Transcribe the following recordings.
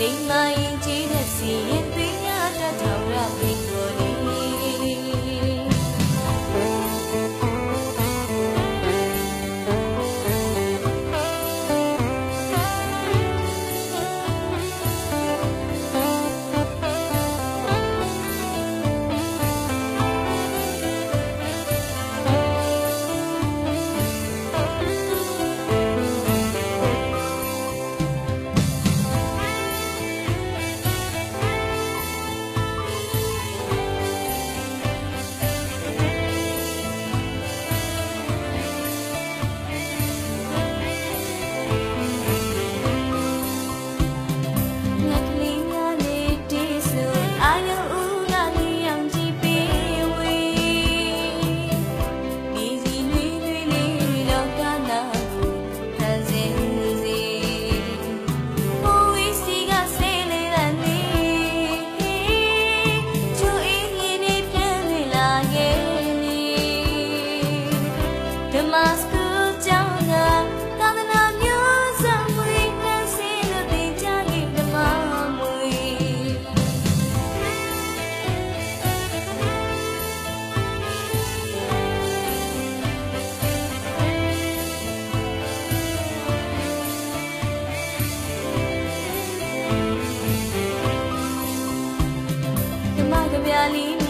လိမ္မာရင်ကြီးတဲ့စီရင်ပင်ရတတ်တော်ရပင် 那个表里。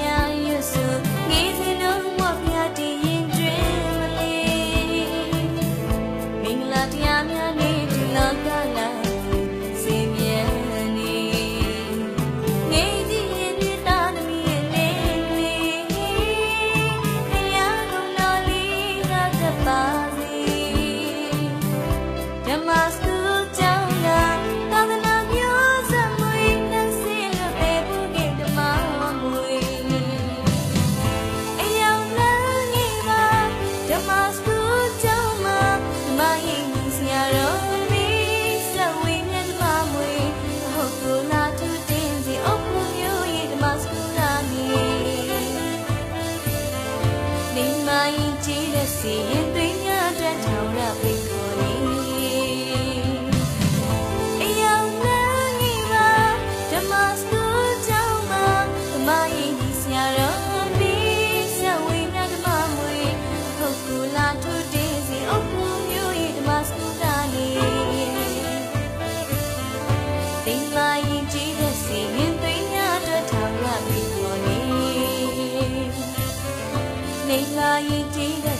ရင်ကြည့်တဲ့စီရင်တွင်ရတဲ့ထောင်ရပေး ရင်ကြည့်တဲ့